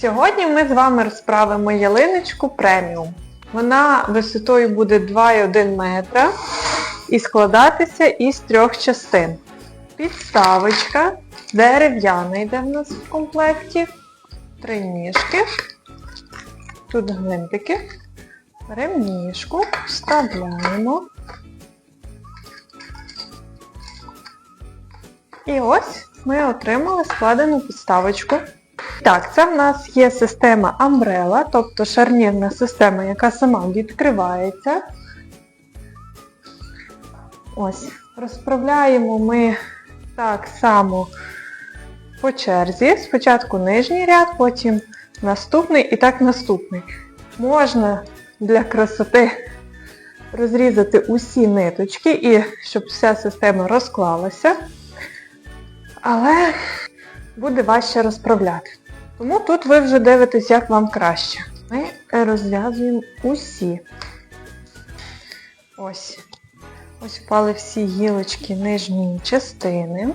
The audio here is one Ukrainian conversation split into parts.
Сьогодні ми з вами розправимо ялиночку преміум. Вона висотою буде 2,1 метра і складатися із трьох частин. Підставочка, дерев'яна йде в нас в комплекті, три ніжки, тут гвинтики, беремо ніжку, вставляємо. І ось ми отримали складену підставочку. Так, це в нас є система Umbrella, тобто шарнірна система, яка сама відкривається. Ось, розправляємо ми так само по черзі. Спочатку нижній ряд, потім наступний і так наступний. Можна для красоти розрізати усі ниточки і щоб вся система розклалася. Але буде важче розправляти. Тому тут ви вже дивитесь, як вам краще. Ми розв'язуємо усі. Ось. Ось впали всі гілочки нижньої частини.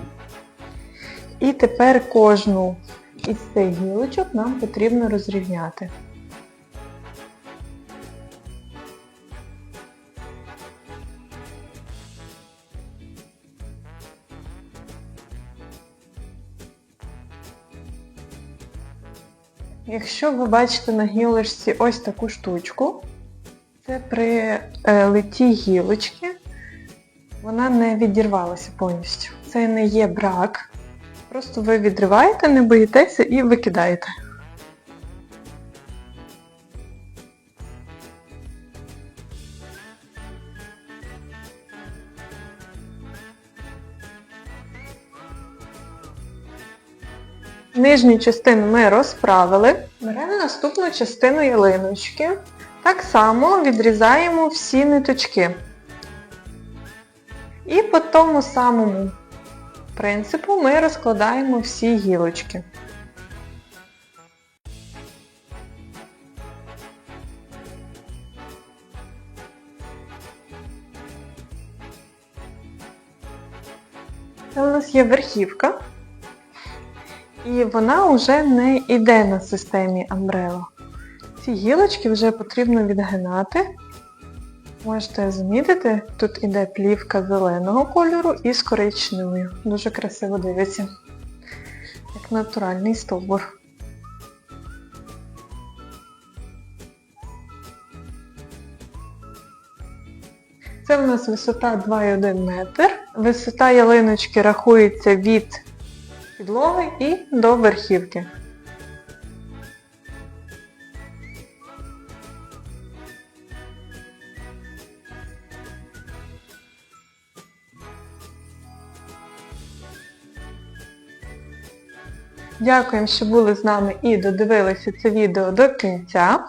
І тепер кожну із цих гілочок нам потрібно розрівняти. Якщо ви бачите на гілочці ось таку штучку, це при е, литті гілочки вона не відірвалася повністю. Це не є брак. Просто ви відриваєте, не боїтеся і викидаєте. Нижню частину ми розправили. Беремо наступну частину ялиночки. Так само відрізаємо всі ниточки. І по тому самому принципу ми розкладаємо всі гілочки. Це у нас є верхівка. І вона вже не йде на системі Umbrella. Ці гілочки вже потрібно відгинати. Можете замітити, тут іде плівка зеленого кольору і з коричневою. Дуже красиво дивиться. Як натуральний стовбур. Це в нас висота 2,1 метр. Висота ялиночки рахується від підлоги і до верхівки. Дякуємо, що були з нами і додивилися це відео до кінця.